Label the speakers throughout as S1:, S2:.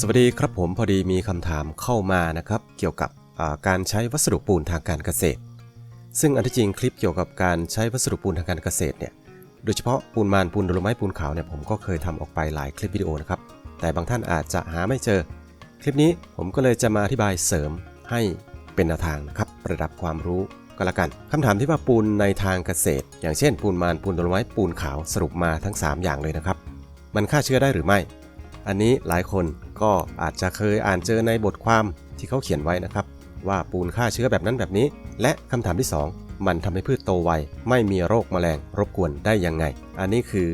S1: สวัสดีครับผมพอดีมีคำถามเข้ามานะครับ เกี่ยวกับการใช้วัสดุปูนทางการเกษตร ซึ่งอันที่จริงคลิปเกี่ยวกับการใช้วัสดุปูนทางการเกษตรเนี่ยโดยเฉพาะปูนมานปูนโดลไม้ปูนขาวเนี่ยผมก็เคยทำออกไปหลายคลิปวิดีโอนะครับ แต่บางท่านอาจจะหาไม่เจอ คลิปนี้ผมก็เลยจะมาอธิบายเสริมให้เป็นแนวทางนะครับประดับความรู้ก็แล้วกันคำถามที่ว่าปูนในทางเกษตร อย่างเช่น ปูนมานปูนโดลไม้ปูนขาวสรุปมาทั้ง 3 อย่างเลยนะครับ มันฆ่าเชื้อได้หรือไม่ อันนี้หลายคนก็อาจจะเคยอ่านเจอในบทความที่เขาเขียนไว้นะครับ ว่าปูนฆ่าเชื้อแบบนั้นแบบนี้ และคำถามที่ 2 มันทำให้พืชโตไวไม่มีโรคแมลงรบกวนได้ยังไง อันนี้คือ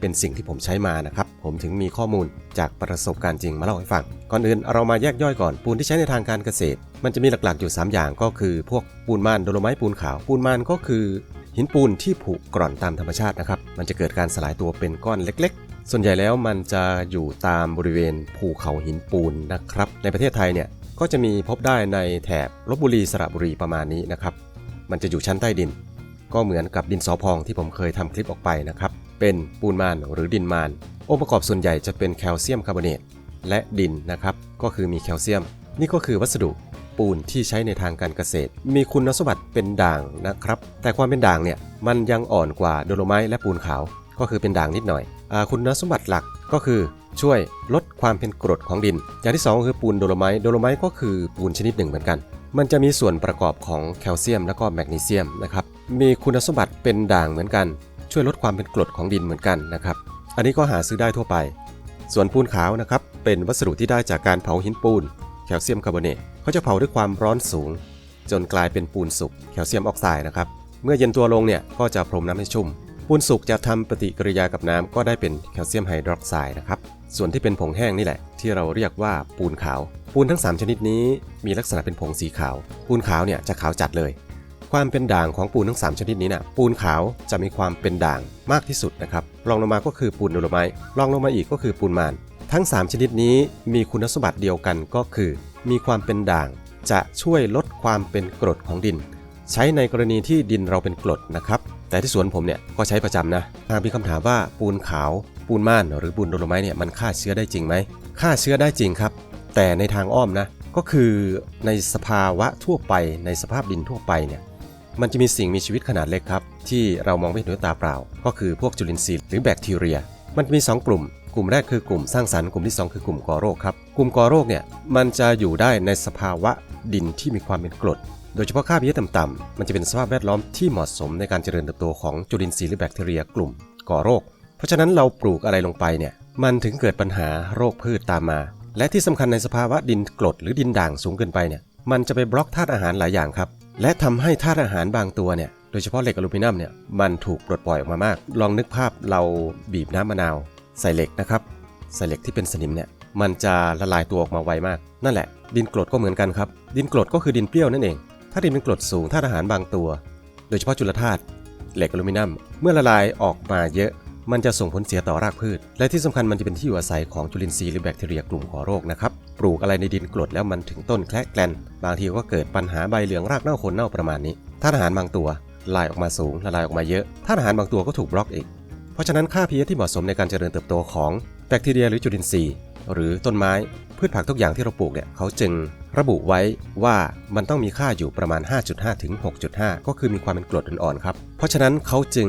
S1: เป็นสิ่งที่ผมใช้มานะครับ ผมถึงมีข้อมูลจากประสบการณ์จริงมาเล่าให้ฟัง ก่อนอื่นเรามาแยกย่อยก่อนปูนที่ใช้ในทางการเกษตร มันจะมีหลักๆอยู่ 3 อย่างก็คือ พวกปูนม่านโดโลไม้ปูนขาว ปูนม่านก็คือ หินปูนที่ผุกร่อนตามธรรมชาตินะครับ มันจะเกิดการสลายตัวเป็นก้อนเล็ก ส่วนใหญ่แล้วมันจะอยู่ตามบริเวณภูเขาหินปูนนะครับ ในประเทศไทยเนี่ยก็จะมีพบได้ในแถบลบบุรีสระบุรีประมาณนี้นะครับ มันจะอยู่ชั้นใต้ดิน ก็เหมือนกับดินสอพองที่ผมเคยทำคลิปออกไปนะครับ เป็นปูนมานหรือดินมาน องค์ประกอบส่วนใหญ่จะเป็นแคลเซียมคาร์บอเนตและดินนะครับ ก็คือมีแคลเซียม นี่ก็คือวัสดุปูนที่ใช้ในทางการเกษตร มีคุณสมบัติเป็นด่างนะครับ แต่ความเป็นด่างเนี่ยมันยังอ่อนกว่าโดโลไม้และปูนขาว ก็คือเป็นด่างนิดหน่อยอคุณสมบัติหลักก็คือช่วยลดความเป็นกรดของดิน อย่างที่สองก็คือปูนโดโลไม้โดโลไม้ก็คือปูนชนิดหนึ่งเหมือนกัน มันจะมีส่วนประกอบของแคลเซียมและก็แมกนีเซียมนะครับมีคุณสมบัติเป็นด่างเหมือนกัน ช่วยลดความเป็นกรดของดินเหมือนกันนะครับอันนี้ก็หาซื้อได้ทั่วไป ส่วนปูนขาวนะครับเป็นวัสดุที่ได้จากการเผาหินปูน แคลเซียมคาร์บอเนตเขาจะเผาด้วยความร้อนสูง จนกลายเป็นปูนสุกแคลเซียมออกไซด์นะครับเมื่อเย็นตัวลงเนี่ยก็จะพรมน้ำให้ชุ่ม ปูนสุกจะทำปฏิกิริยากับน้ำก็ได้เป็นแคลเซียมไฮดรอกไซด์นะครับ ส่วนที่เป็นผงแห้งนี่แหละ ที่เราเรียกว่าปูนขาว ปูนทั้ง 3 ชนิดนี้มีลักษณะเป็นผงสีขาว ปูนขาวเนี่ยจะขาวจัดเลย ความเป็นด่างของปูนทั้ง 3 ชนิดนี้นะ่ะปูนขาวจะมีความเป็นด่างมากที่สุดนะครับรองลงมาก็คือปูนโดโลไม้รองลงมาอีกก็คือปูนมานทั้ง 3 ชนิดนี้มีคุณสมบัติเดียวกันก็คือ มีความเป็นด่างจะช่วยลดความเป็นกรดของดิน ใช้ในกรณีที่ดินเราเป็นกรดนะครับ แต่ที่สวนผมเนี่ยก็ใช้ประจำนะหากมีคำถามว่าปูนขาว ปูนม่านหรือปูนโดโลไม้เนี่ยมันฆ่าเชื้อได้จริงไหมฆ่าเชื้อได้จริงครับ แต่ในทางอ้อมนะก็คือในสภาวะทั่วไปในสภาพดินทั่วไปเนี่ยมันจะมีสิ่งมีชีวิตขนาดเล็กครับ ที่เรามองไม่เห็นด้วยตาเปล่า ก็คือพวกจุลินทรีย์หรือแบคทีเรีย มันจะมี 2 กลุ่ม กลุ่มแรกคือกลุ่มสร้างสรรค์กลุ่มที่ 2 คือกลุ่มก่อโรคครับ กลุ่มก่อโรคเนี่ยมันจะอยู่ได้ในสภาวะดินที่มีความเป็นกรด โดยเฉพาะค่า pH ต่ำๆมันจะเป็นสภาพแวดล้อมที่เหมาะสมในการเจริญเติบโตของจุลินทรีย์หรือแบคทีเรียกลุ่มก่อโรค เพราะฉะนั้นเราปลูกอะไรลงไปเนี่ยมันถึงเกิดปัญหาโรคพืชตามมา และที่สำคัญในสภาวะดินกรดหรือดินด่างสูงเกินไปเนี่ยมันจะไปบล็อกธาตุอาหารหลายอย่างครับและทำให้ธาตุอาหารบางตัวเนี่ยโดยเฉพาะเหล็กอลูมิเนียมเนี่ยมันถูกปลดปล่อยออกมามาก ลองนึกภาพเราบีบน้ำมะนาว ใส่เหล็กนะครับใส่เหล็กที่เป็นสนิมเนี่ยมันจะละลายตัวออกมาไวมาก นั่นแหละ ดินกรดก็เหมือนกันครับ ดินกรดก็คือดินเปรี้ยวนั่นเอง ถ้าดินเป็นกรดสูงธาตุอาหารบางตัว โดยเฉพาะจุลธาตุเหล็กอลูมิเนียม เมื่อละลายออกมาเยอะมันจะส่งผลเสียต่อรากพืช และที่สำคัญมันจะเป็นที่อยู่อาศัยของจุลินทรีย์หรือแบคทีเรียกลุ่มก่อโรคนะครับ ปลูกอะไรในดินกรดแล้วมันถึงต้นแคละแกลน บางทีก็เกิดปัญหาใบเหลืองรากเน่าโคนเน่าประมาณนี้ธาตุอาหารบางตัวลายออกมาสูงละลายออกมาเยอะธาตุอาหารบางตัวก็ถูกบล็อกอีก เพราะฉะนั้นค่า pH ที่เหมาะสมในการเจริญเติบโตของแบคทีเรียหรือจุลินทรีย์ หรือต้นไม้พืชผักทุกอย่างที่เราปลูกเนี่ยเขาจึง ระบุไว้ว่ามันต้องมีค่าอยู่ประมาณ 5.5 ถึง 6.5 ก็คือมีความเป็นกรดอ่อนๆครับ เพราะฉะนั้นเขาจึง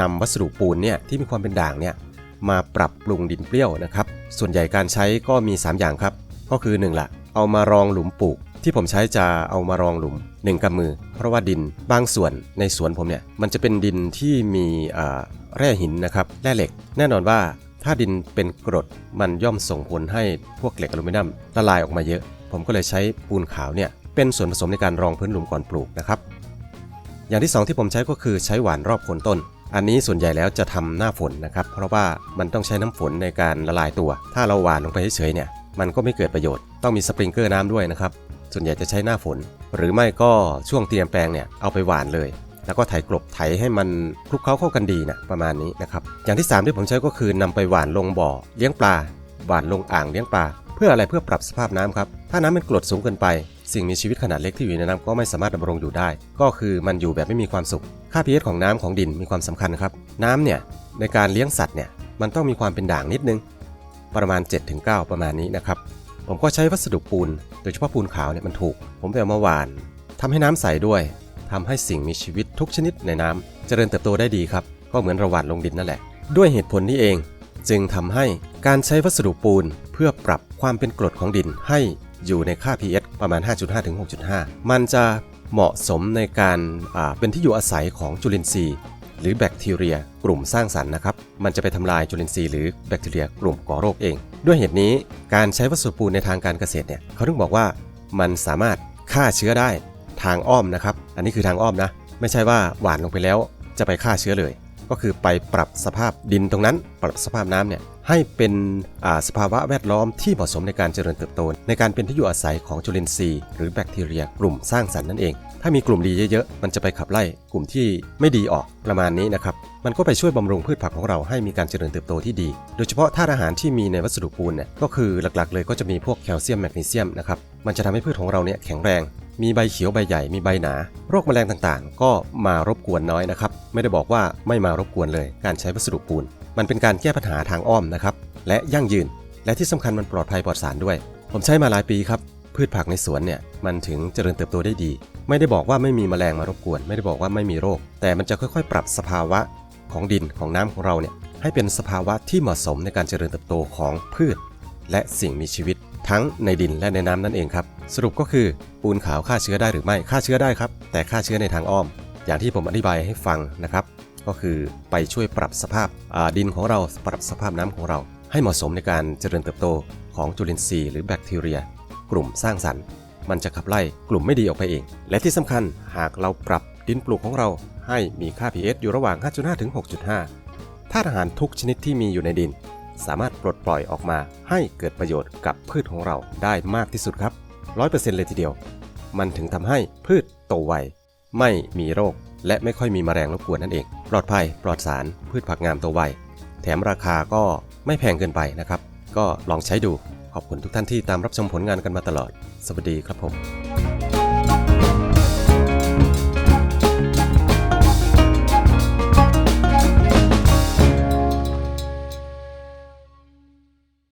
S1: นำวัสดุปูนเนี่ยที่มีความเป็นด่างเนี่ยมาปรับปรุงดินเปรี้ยวนะครับ ส่วนใหญ่การใช้ก็มี 3 อย่างครับ ก็คือ1ละเอามารองหลุมปลูก ที่ผมใช้จะเอามารองหลุม1กำมือ เพราะว่าดินบางส่วนในสวนผมเนี่ยมันจะเป็นดินที่มีแร่หินนะครับแร่เหล็ก แน่นอนว่าถ้าดินเป็นกรดมันย่อมส่งผลให้พวกเหล็กอลูมิเนียมละลายออกมาเยอะ ผมก็เลยใช้ปูนขาวเนี่ยเป็นส่วนผสมในการรองพื้นหลุมก่อนปลูกนะครับ อย่างที่ 2 ที่ผมใช้ก็คือใช้หวานรอบโคนต้น อันนี้ส่วนใหญ่แล้วจะทำหน้าฝนนะครับ เพราะว่ามันต้องใช้น้ำฝนในการละลายตัว ถ้าเราหวานลงไปเฉยๆเนี่ยมันก็ไม่เกิดประโยชน์ ต้องมีสปริงเกอร์น้ำด้วยนะครับ ส่วนใหญ่จะใช้หน้าฝน หรือไม่ก็ช่วงเตรียมแปลงเนี่ยเอาไปหวานเลย แล้วก็ไถกลบไถให้มันคลุกเคล้าเข้ากันดีนะประมาณนี้นะครับ อย่างที่ 3 ที่ผมใช้ก็คือนำไปหวานลงบ่อเลี้ยงปลา หวานลงอ่างเลี้ยงปลา เพื่ออะไรเพื่อปรับสภาพน้ำครับ ถ้าน้ำเป็นกรดสูงเกินไป สิ่งมีชีวิตขนาดเล็กที่อยู่ในน้ำก็ไม่สามารถดำรงอยู่ได้ ก็คือมันอยู่แบบไม่มีความสุข ค่า pH ของน้ำของดินมีความสำคัญครับ น้ำเนี่ยในการเลี้ยงสัตว์เนี่ยมันต้องมีความเป็นด่างนิดนึง ประมาณ 7-9 ประมาณนี้นะครับ ผมก็ใช้วัสดุปูน โดยเฉพาะปูนขาวเนี่ยมันถูก ผมไปเอามาหวานทำให้น้ำใสด้วยทำให้สิ่งมีชีวิตทุกชนิดในน้ำเจริญเติบโตได้ดีครับ ก็เหมือนราหว่านลงดินนั่นแหละ ด้วยเหตุผลนี้เอง จึงทำให้การใช้วัสดุปูนเพื่อปรับความเป็นกรดของดินให้ อยู่ในค่า pH ประมาณ 5.5ถึง6.5 มันจะเหมาะสมในการเป็นที่อยู่อาศัยของจุลินทรีย์ หรือแบคทีเรีย กลุ่มสร้างสรรค์นะครับ มันจะไปทำลายจุลินทรีย์หรือแบคทีเรียกลุ่มก่อโรคเอง ด้วยเหตุนี้การใช้วัสดุปูนในทางการเกษตรเนี่ยเขาถึงบอกว่ามันสามารถฆ่าเชื้อได้ทางอ้อมนะครับ อันนี้คือทางอ้อมนะ ไม่ใช่ว่าหวานลงไปแล้วจะไปฆ่าเชื้อเลย ก็คือไปปรับสภาพดินตรงนั้น ปรับสภาพน้ำเนี่ย ให้เป็นอ่าสภาวะแวดล้อมที่เหมาะสมในการเจริญเติบโต ในการเป็นที่อยู่อาศัยของจุลินทรีย์หรือแบคทีเรียกลุ่มสร้างสรรค์นั่นเอง ถ้ามีกลุ่มดีเยอะๆ มันจะไปขับไล่กลุ่มที่ไม่ดีออกประมาณนี้นะครับ มันก็ไปช่วยบำรุงพืชผักของเราให้มีการเจริญเติบโตที่ดี โดยเฉพาะธาตุอาหารที่มีในวัสดุปูนเนี่ยก็คือหลักๆ เลยก็จะมีพวกแคลเซียมแมกนีเซียมนะครับ มันจะทำให้พืชของเราเนี่ยแข็งแรง มีใบเขียวใบใหญ่มีใบหนา โรคแมลงต่างๆ ก็มารบกวนน้อยนะครับ ไม่ได้บอกว่าไม่มารบกวนเลย การใช้วัสดุปูน มันเป็นการแก้ปัญหาทางอ้อมนะครับ และยั่งยืน และที่สำคัญมันปลอดภัยปลอดสารด้วย ผมใช้มาหลายปีครับ พืชผักในสวนเนี่ยมันถึงเจริญเติบโตได้ดี ไม่ได้บอกว่าไม่มีแมลงมารบกวน ไม่ได้บอกว่าไม่มีโรค แต่มันจะค่อยๆ ปรับสภาวะของดินของน้ำของเราเนี่ยให้เป็นสภาวะที่เหมาะสมในการเจริญเติบโตของพืช และสิ่งมีชีวิต ทั้งในดินและในน้ำนั่นเองครับ สรุปก็คือปูนขาวฆ่าเชื้อได้หรือไม่ฆ่าเชื้อได้ครับ แต่ฆ่าเชื้อในทางอ้อม อย่างที่ผมอธิบายให้ฟังนะครับ ก็คือไปช่วยปรับสภาพดินของเราปรับสภาพน้ำของเรา ให้เหมาะสมในการเจริญเติบโตของจุลินทรีย์หรือแบคทีเรีย กลุ่มสร้างสรรค์ มันจะขับไล่กลุ่มไม่ดีออกไปเอง และที่สำคัญหากเราปรับดินปลูกของเราให้มีค่า pH อยู่ระหว่าง 5.5 ถึง 6.5 ธาตุอาหารทุกชนิดที่มีอยู่ในดิน สามารถปลดปล่อยออกมาให้เกิดประโยชน์กับพืชของเราได้มากที่สุดครับ100%เลยทีเดียว มันถึงทำให้พืชโตไว ไม่มีโรค และไม่ค่อยมีแมลงรบกวนนั่นเอง ปลอดภัยปลอดสารพืชผักงามโตไว แถมราคาก็ไม่แพงเกินไปนะครับ ก็ลองใช้ดู ขอบคุณทุกท่านที่ตามรับชมผลงานกันมาตลอด สวัสดีครับผม